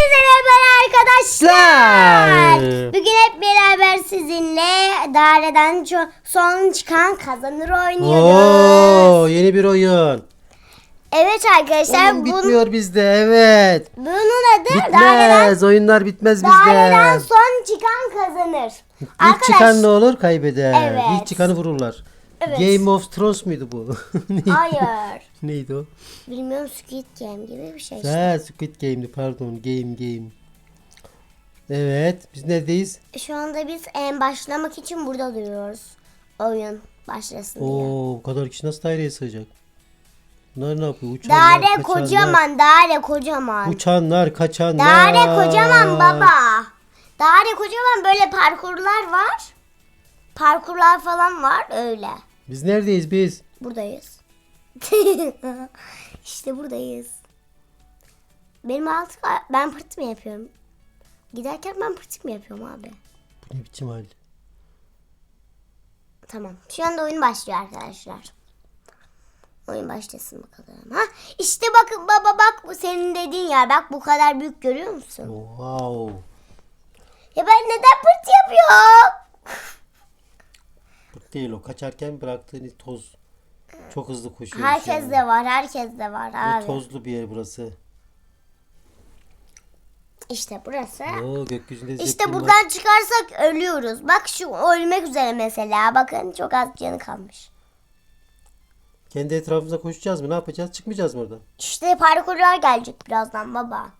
Hepinize merhaba arkadaşlar. Bugün hep beraber sizinle daireden ço- son çıkan kazanır oynuyoruz. Oo, yeni bir oyun. Evet arkadaşlar Oyun bun, bitmiyor bizde evet. bunun adı daireden, Bitmez. Oyunlar bitmez daireden bizde. son çıkan kazanır. İlk çıkan ne olur? Kaybeder. Evet. İlk çıkanı vururlar. Evet. Game of Thrones muydu bu? Neydi? Hayır. Neydi o? Bilmiyorum Squid Game gibi bir şey işte. Ha, Squid Game'di pardon. Game game. Evet. Biz neredeyiz? Şu anda biz en başlamak için burada duruyoruz. Oyun başlasın diye. Oo, bu kadar kişi nasıl daireye sığacak? Bunlar ne yapıyor? Uçanlar, Daire kaçanlar. kocaman, daire kocaman. Uçanlar, kaçanlar. Daire kocaman baba. Daire kocaman böyle parkurlar var. Parkurlar falan var öyle. Biz neredeyiz biz? Buradayız. işte buradayız. Benim altı ben pırt mı yapıyorum? Giderken ben pırt mı yapıyorum abi? Bu ne biçim hal? Tamam. Şu anda oyun başlıyor arkadaşlar. Oyun başlasın bakalım. Ha işte bakın baba bak bu senin dediğin yer. Bak bu kadar büyük görüyor musun? Wow. Ya ben neden pırt yapıyorum? Değil o. Kaçarken bıraktığın toz. Çok hızlı koşuyor. Herkes de var, herkes de var abi. tozlu bir yer burası. İşte burası. Oo gökyüzünde İşte zeplin var. buradan çıkarsak ölüyoruz. Bak şu ölmek üzere mesela. Bakın çok az canı kalmış. Kendi etrafımıza koşacağız mı? Ne yapacağız? Çıkmayacağız mı oradan? İşte parkurlar gelecek birazdan baba.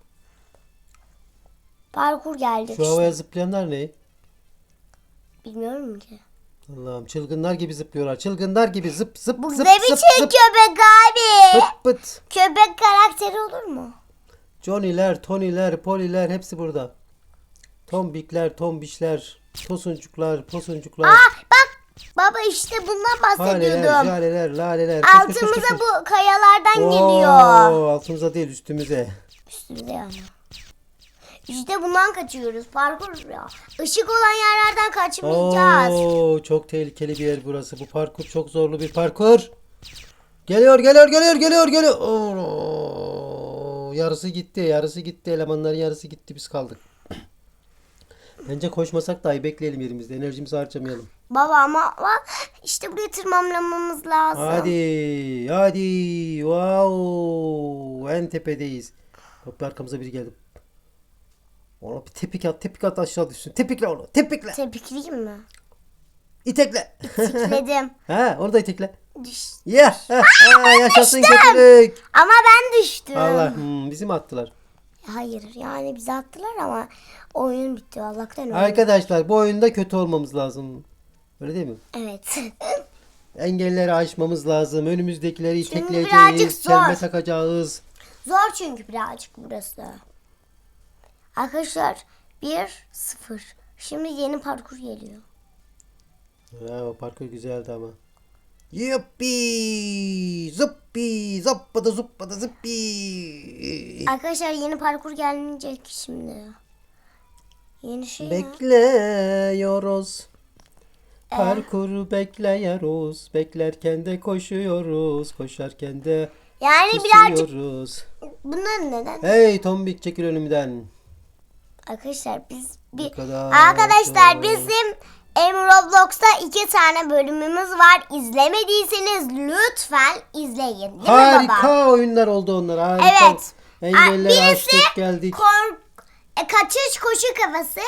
Parkur gelecek Şu işte. havaya zıplayanlar ne? Bilmiyorum ki. Allah'ım çılgınlar gibi zıplıyorlar. Çılgınlar gibi zıp zıp Bu zıp ne zıp biçim zıp. köpek abi? Pıt pıt. Köpek karakteri olur mu? Johnny'ler, Tony'ler, Poli'ler hepsi burada. Tombikler, tombişler, tosuncuklar, posuncuklar. Aa bak baba işte bundan Haleler, bahsediyordum. jaleler, laleler. Koş, koş, koş, koş, Altımıza koş. bu kayalardan Oo, geliyor. altımıza değil üstümüze. Üstümüze yani. İşte bundan kaçıyoruz. Parkur ya. Işık olan yerlerden kaçmayacağız. Oo, çok tehlikeli bir yer burası. Bu parkur çok zorlu bir parkur. Geliyor, geliyor, geliyor, geliyor, geliyor. Oo, yarısı gitti, yarısı gitti. Elemanların yarısı gitti. Biz kaldık. Bence koşmasak dahi bekleyelim yerimizde. Enerjimizi harcamayalım. Baba ama bak, işte buraya tırmanmamız lazım. Hadi, hadi. Wow, en tepedeyiz. Bir arkamıza biri geldi. Ona bir tepik at, tepik at aşağı düşsün. Tepikle onu, tepikle. Tepikleyeyim mi? İtekle. Tikledim. ha, onu da itekle. Düş. Ya, ha, yaşasın kötülük. Ama ben düştüm. Allah, hmm, bizi mi attılar? Hayır yani bizi attılar ama oyun bitti Allah'tan öyle. Arkadaşlar bu oyunda kötü olmamız lazım. Öyle değil mi? Evet. Engelleri aşmamız lazım. Önümüzdekileri itekleyeceğiz. Çelme takacağız. Zor çünkü birazcık burası. Arkadaşlar 1-0. Şimdi yeni parkur geliyor. Ya, o parkur güzeldi ama. Yuppi! Zuppi! Zappada zuppada zuppi! Arkadaşlar yeni parkur gelecek şimdi. Yeni şey? Bekliyoruz. Eh. Parkuru bekliyoruz. Beklerken de koşuyoruz. Koşarken de Yani birazcık bunlar neden? Hey Tombik çekil önümden. Arkadaşlar biz bir kadar Arkadaşlar zor. bizim em Roblox'ta iki tane bölümümüz var. İzlemediyseniz lütfen izleyin. Değil mi baba? Harika oyunlar oldu onlar. Harika. Evet. Engeller Birisi aştık geldik. kork e, kaçış koşu kafası.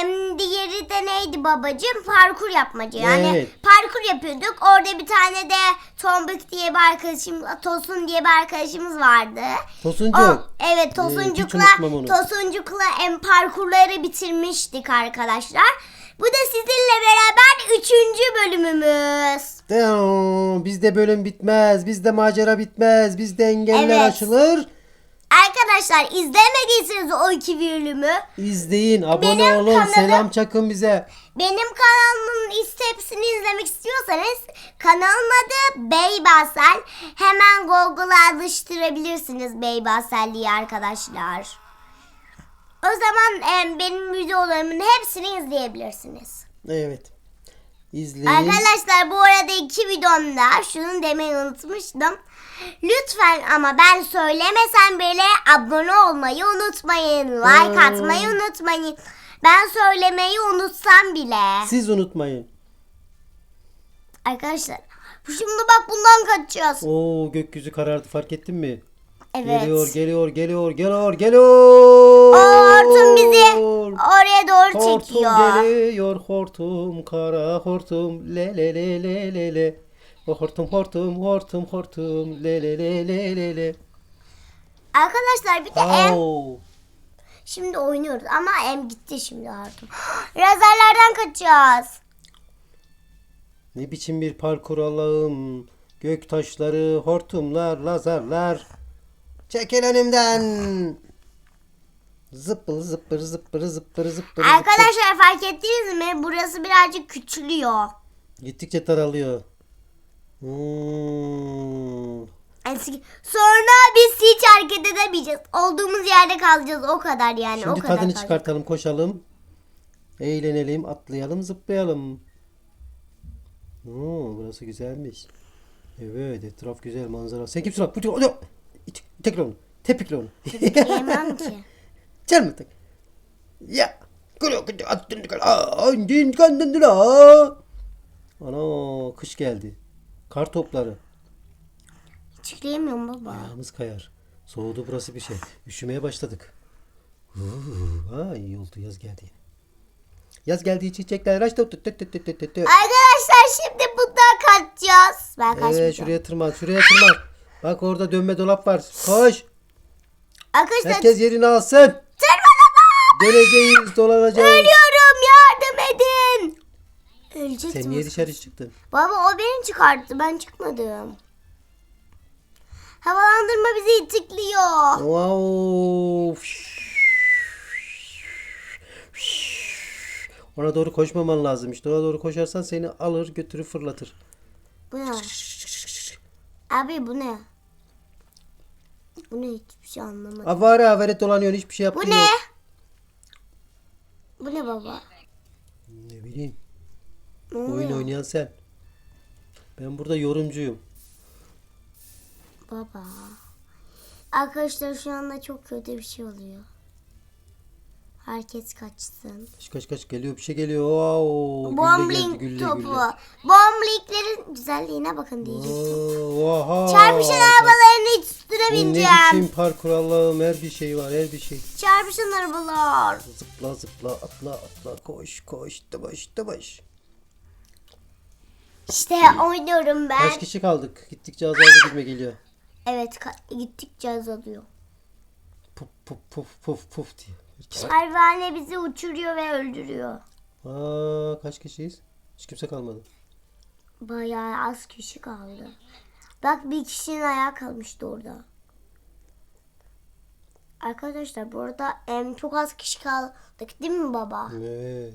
Em, diğeri de neydi babacığım? Parkur yapmacı. Yani Evet. parkur yapıyorduk. Orada bir tane de Tombik diye bir arkadaşım, Tosun diye bir arkadaşımız vardı. Tosuncuk. O, evet hiç Tosuncuk'la unutmam onu. Tosuncuk'la em, parkurları bitirmiştik arkadaşlar. Bu da sizinle beraber üçüncü bölümümüz. Devam. Bizde bölüm bitmez. Bizde macera bitmez. Bizde engeller Evet. aşılır. Arkadaşlar izlemediyseniz o iki bölümü İzleyin. Abone Benim olun. kanalım- Selam çakın bize. Benim kanalımın ist- hepsini izlemek istiyorsanız kanalın adı Beybasel. Hemen Google'a alıştırabilirsiniz Beybasel diye arkadaşlar. O zaman em, benim videolarımın hepsini izleyebilirsiniz. Evet. İzleyin. Arkadaşlar bu arada iki videomda şunu demeyi unutmuştum. Lütfen ama ben söylemesem bile abone olmayı unutmayın. Like Aa. atmayı unutmayın. Ben söylemeyi unutsam bile. Siz unutmayın. Arkadaşlar şimdi bak bundan kaçacağız. Oo gökyüzü karardı fark ettin mi? Evet. Geliyor, geliyor, geliyor, geliyor, geliyor. Hortum bizi oraya doğru Hortum çekiyor. geliyor, hortum, kara hortum, le le le le le le. O hortum, hortum, hortum, hortum, le le le le le le. Arkadaşlar bir de em Au. şimdi oynuyoruz ama em gitti şimdi artık. Lazerlerden kaçacağız. Ne biçim bir parkur Allah'ım. Gök taşları, hortumlar, lazerler. Çekil önümden. Zıppır zıppır zıppır zıppır zıppır. Arkadaşlar fark ettiniz mi? Burası birazcık küçülüyor. Gittikçe daralıyor. Hmm. Sonra biz hiç hareket edemeyeceğiz. Olduğumuz yerde kalacağız. O kadar yani. o Şimdi kadar tadını kalacağız. çıkartalım, koşalım. Eğlenelim, atlayalım, zıplayalım. Oo, burası güzelmiş. Evet, etraf güzel manzara. Sen kimsin lan? Hadi. Tekrar onu. Tepikle onu. Yemem ki. Çel mi tek? Ya. Kuru kuru attın la. Ana kış geldi. Kar topları. Çıklayamıyorum baba. Ayağımız kayar. Soğudu burası bir şey. Üşümeye başladık. Ha iyi oldu yaz geldi. Yaz geldi çiçekler açtı. Arkadaşlar şimdi bundan kaçacağız. Ben kaçmayacağım. Evet şuraya tırman şuraya tırman. Bak orada dönme dolap var. Koş. Arkadaşlar Herkes yerini alsın. tırmanamam. Döneceğiz dolanacağız. Ölüyorum. Ölecektim. Sen niye dışarı çıktın? Baba o beni çıkarttı. Ben çıkmadım. Havalandırma bizi itikliyor. Wow. Ona doğru koşmaman lazım işte. Ona doğru koşarsan seni alır götürür fırlatır. Bu ne? Abi bu ne? Bu ne hiçbir şey anlamadım. Avare avare dolanıyorsun hiçbir şey Bu yaptın ne? Bu ne baba? Ne Oyun oluyor? oynayan sen. Ben burada yorumcuyum. Baba. Arkadaşlar şu anda çok kötü bir şey oluyor. Herkes kaçsın. Kaç kaç kaç geliyor bir şey geliyor. Wow. Bombling topu. Bomblinglerin güzelliğine bakın diyecektim. Oha. Çarpışan arabaların hiç üstüne Bu ne bineceğim. biçim parkur Allah'ım her bir şey var her bir şey. Çarpışan arabalar. Zıpla zıpla atla atla koş koş tıbaş tıbaş. İşte oynuyorum ben. Kaç kişi kaldık? Gittikçe azaldı gitme geliyor. Evet ka- gittikçe azalıyor. Puf puf puf puf puf diye. Herkes- Pervane bizi uçuruyor ve öldürüyor. Aa kaç kişiyiz? Hiç kimse kalmadı. Bayağı az kişi kaldı. Bak bir kişinin ayağı kalmıştı orada. Arkadaşlar burada em, çok az kişi kaldık değil mi baba? Evet.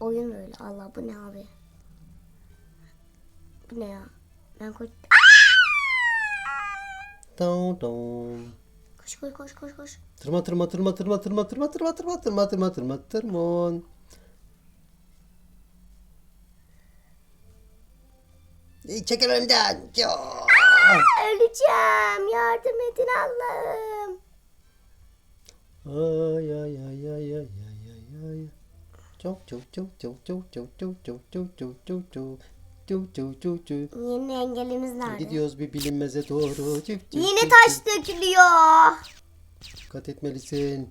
Oyun öyle. Allah bu ne abi? Bu ne ya? Ben koş. Down down. Koş koş koş koş koş. Tırma tırma tırma tırma tırma tırma tırma tırma tırma tırma tırma tırman. İyi çekil. Ya. Öleceğim. Yardım edin Allah'ım. Ay ay ay ay ay ay ay ay. Yeni engelimiz nerede? Gidiyoruz bir bilinmeze doğru. Çık, taş dökülüyor. Dikkat etmelisin.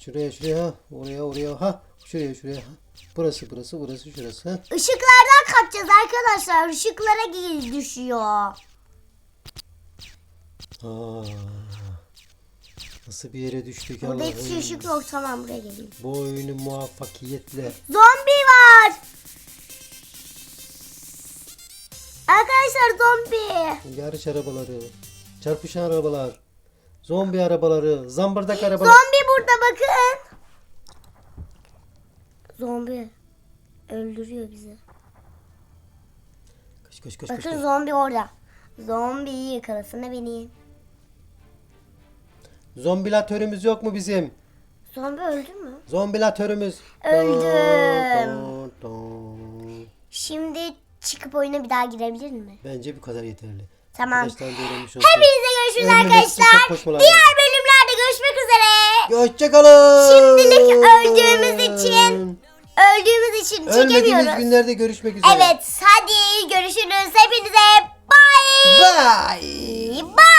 Şuraya şuraya. Oraya oraya ha. Şuraya şuraya ha. Burası burası burası şurası ha. Işıklardan kaçacağız arkadaşlar. Işıklara düşüyor. Aa, nasıl bir yere düştük Burada Allah'ım. ışık yok. Tamam buraya geleyim. Bu oyunu muvaffakiyetle. Zombi var. Arkadaşlar arkadaşlar zombi. Yarış arabaları. Çarpışan arabalar. Zombi arabaları. Zambırdak arabalar. Zombi burada bakın. Zombi öldürüyor bizi. Koş koş koş koş. Bakın koş. zombi orada. Zombi yakalasana beni. Zombilatörümüz yok mu bizim? Zombi öldü mü? Zombilatörümüz. Öldüm. Don, don. Şimdi çıkıp oyuna bir daha girebilir mi? Bence bu kadar yeterli. Tamam. Hepinize görüşürüz arkadaşlar. Diğer bölümlerde görüşmek üzere. Hoşçakalın. Şimdilik öldüğümüz için öldüğümüz için Ölmediğimiz çekemiyoruz. günlerde görüşmek üzere. Evet hadi görüşürüz. Hepinize bye. Bye. Bye.